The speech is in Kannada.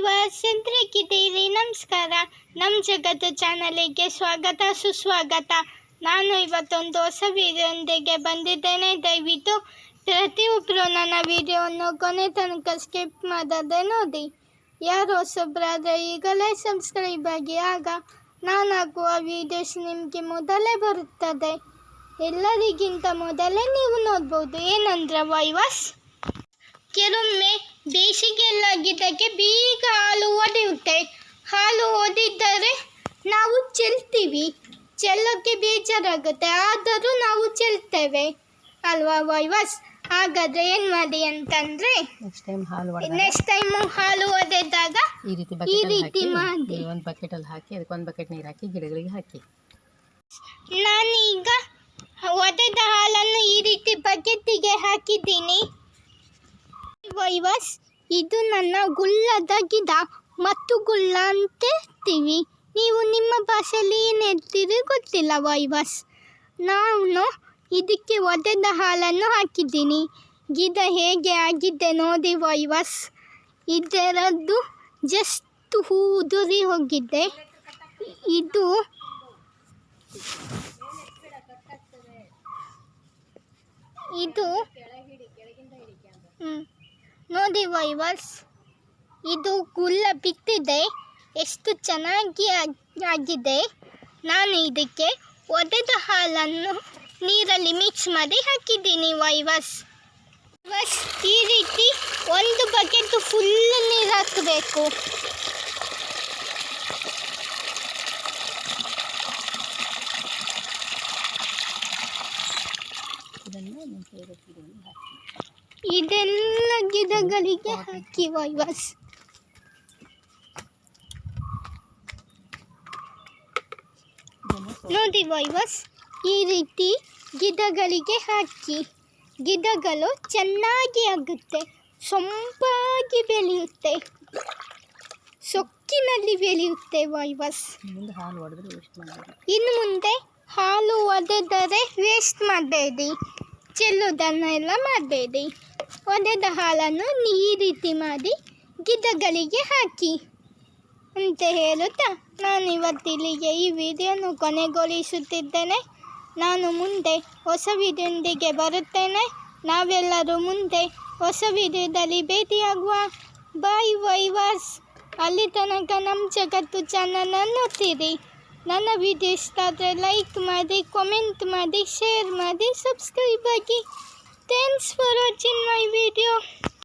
ಎಲ್ರಿಗಿದ್ದೀರಿ ನಮಸ್ಕಾರ. ನಮ್ಮ ಜಗತ್ತು ಚಾನಲಿಗೆ ಸ್ವಾಗತ, ಸುಸ್ವಾಗತ. ನಾನು ಇವತ್ತೊಂದು ಹೊಸ ವಿಡಿಯೋದೊಂದಿಗೆ ಬಂದಿದ್ದೇನೆ. ದಯವಿಟ್ಟು ಪ್ರತಿಯೊಬ್ಬರು ನನ್ನ ವಿಡಿಯೋವನ್ನು ಕೊನೆ ತನಕ ಸ್ಕಿಪ್ ಮಾಡದೆ ನೋಡಿ. ಯಾರು ಹೊಸೊಬ್ಬರಾದರೆ ಈಗಲೇ ಸಬ್ಸ್ಕ್ರೈಬ್ ಆಗಿ, ಆಗ ನಾನು ಹಾಕುವ ವೀಡಿಯೋಸ್ ನಿಮಗೆ ಮೊದಲೇ ಬರುತ್ತದೆ. ಎಲ್ಲರಿಗಿಂತ ಮೊದಲೇ ನೀವು ನೋಡ್ಬೋದು. ಏನಂದ್ರೆ ವೈವಸ್ ಕೆಲವೊಮ್ಮೆ ಬೇಸಿಗೆಯಲ್ಲಾಗಿದ್ದಕ್ಕೆ ಬೀಗ ಹಾಲು ಒಡೆಯುತ್ತೆ ಹಾಲು ಒಡೆದರೆ ನಾವು ಚೆಲ್ತೀವಿ. ಚೆಲ್ಲೋಕ್ಕೆ ಬೇಜಾರಾಗುತ್ತೆ. ಆದರೂ ನಾವು ಚೆಲ್ತೇವೆ. ಅಲ್ವಾ ವೈವಸ್? ಹಾಗಾದ್ರೆ ಏನು ಮಾಡಿ ಅಂತಂದರೆ ನೆಕ್ಸ್ಟ್ ಟೈಮ್ ಹಾಲು ನೆಕ್ಸ್ಟ್ ಟೈಮು ಹಾಲು ಒಡೆದಾಗ ಈ ರೀತಿ ಈ ರೀತಿ ಮಾಡಿ. ಒಂದು ಬಕೆಟಲ್ಲಿ ಹಾಕಿ ಅದಕ್ಕೆ ಒಂದು ಬಕೆಟ್ ನೀರು ಹಾಕಿ ಗಿಡಗಳಿಗೆ ಹಾಕಿ. ನಾನೀಗ ಒಡೆದ ಹಾಲನ್ನು ಈ ರೀತಿ ಬಕೆಟ್ಟಿಗೆ ಹಾಕಿದ್ದೀನಿ. ವೈವಸ್ ಇದು ನನ್ನ ಗುಲ್ಲದ ಗಿಡ. ಮತ್ತು ಗುಲ್ಲ ಅಂತಿರ್ತೀವಿ ನೀವು ನಿಮ್ಮ ಭಾಷೆಯಲ್ಲಿ ಏನು ಹೇಳ್ತೀರಿ ಗೊತ್ತಿಲ್ಲ ವೈವಸ್ ನಾನು ಇದಕ್ಕೆ ಒದೆದ ಹಾಲನ್ನು ಹಾಕಿದ್ದೀನಿ. ಗಿಡ ಹೇಗೆ ಆಗಿದೆ ನೋಡಿ ವೈವಸ್ ಇದರದ್ದು ಜಸ್ಟ್ ಹೂ ಉದುರಿ ಹೋಗಿದ್ದೆ ಇದು ಇದು ಹ್ಮ್. ನೋಡಿ ವೈವರ್ಸ್ ಇದು ಗುಲ್ಲ ಬಿತ್ತಿದೆ ಎಷ್ಟು ಚೆನ್ನಾಗಿ ಆಗಿದೆ. ನಾನು ಇದಕ್ಕೆ ಒಡೆದ ಹಾಲನ್ನು ನೀರಲ್ಲಿ ಮಿಕ್ಸ್ ಮಾಡಿ ಹಾಕಿದ್ದೀನಿ ವೈವರ್ಸ್ ವೈವರ್ಸ್ ಈ ರೀತಿ ಒಂದು ಬಕೆಟ್ ಫುಲ್ ನೀರು ಹಾಕಬೇಕು. ಇದೆಲ್ಲ ಗಿಡಗಳಿಗೆ ಹಾಕಿ ವೈವಾಸ್. ನೋಡಿ ವೈವಸ್ ಈ ರೀತಿ ಗಿಡಗಳಿಗೆ ಹಾಕಿ ಗಿಡಗಳು ಚೆನ್ನಾಗಿ ಆಗುತ್ತೆ ಸೊಂಪಾಗಿ ಬೆಳೆಯುತ್ತೆ ಸೊಕ್ಕಿನಲ್ಲಿ ಬೆಳೆಯುತ್ತೆ ವೈವಸ್. ಇನ್ನು ಮುಂದೆ ಹಾಲು ಒಡೆದರೆ ವೇಸ್ಟ್ ಮಾಡಬೇಡಿ. ಚೆಲ್ಲುವುದನ್ನೆಲ್ಲ ಮಾಡಬೇಡಿ. ಒಡೆದ ಹಾಲನ್ನು ಈ ರೀತಿ ಮಾಡಿ ಗಿಡಗಳಿಗೆ ಹಾಕಿ. ಅಂತ ಹೇಳುತ್ತಾ, ನಾನು ಇವತ್ತಿಲ್ಲಿಗೆ ಈ ವಿಡಿಯೋನು ಕೊನೆಗೊಳಿಸುತ್ತಿದ್ದೇನೆ. ನಾನು ಮುಂದೆ ಹೊಸ ವಿಡಿಯೊಂದಿಗೆ ಬರುತ್ತೇನೆ. ನಾವೆಲ್ಲರೂ ಮುಂದೆ ಹೊಸ ವಿಡಿಯೋದಲ್ಲಿ ಭೇಟಿಯಾಗುವ. ಬಾಯ್ ವೈವರ್ಸ್, ಅಲ್ಲಿ ತನಕ ನಮ್ಮ ಜಗತ್ತು ಚಾನಲನ್ನು ನೋಡ್ತೀರಿ. ನನ್ನ ವಿಡಿಯೋ ಇಷ್ಟ ಆದರೆ ಲೈಕ್ ಮಾಡಿ ಕಾಮೆಂಟ್ ಮಾಡಿ ಶೇರ್ ಮಾಡಿ ಸಬ್ಸ್ಕ್ರೈಬ್ ಆಗಿ thanks for watching my video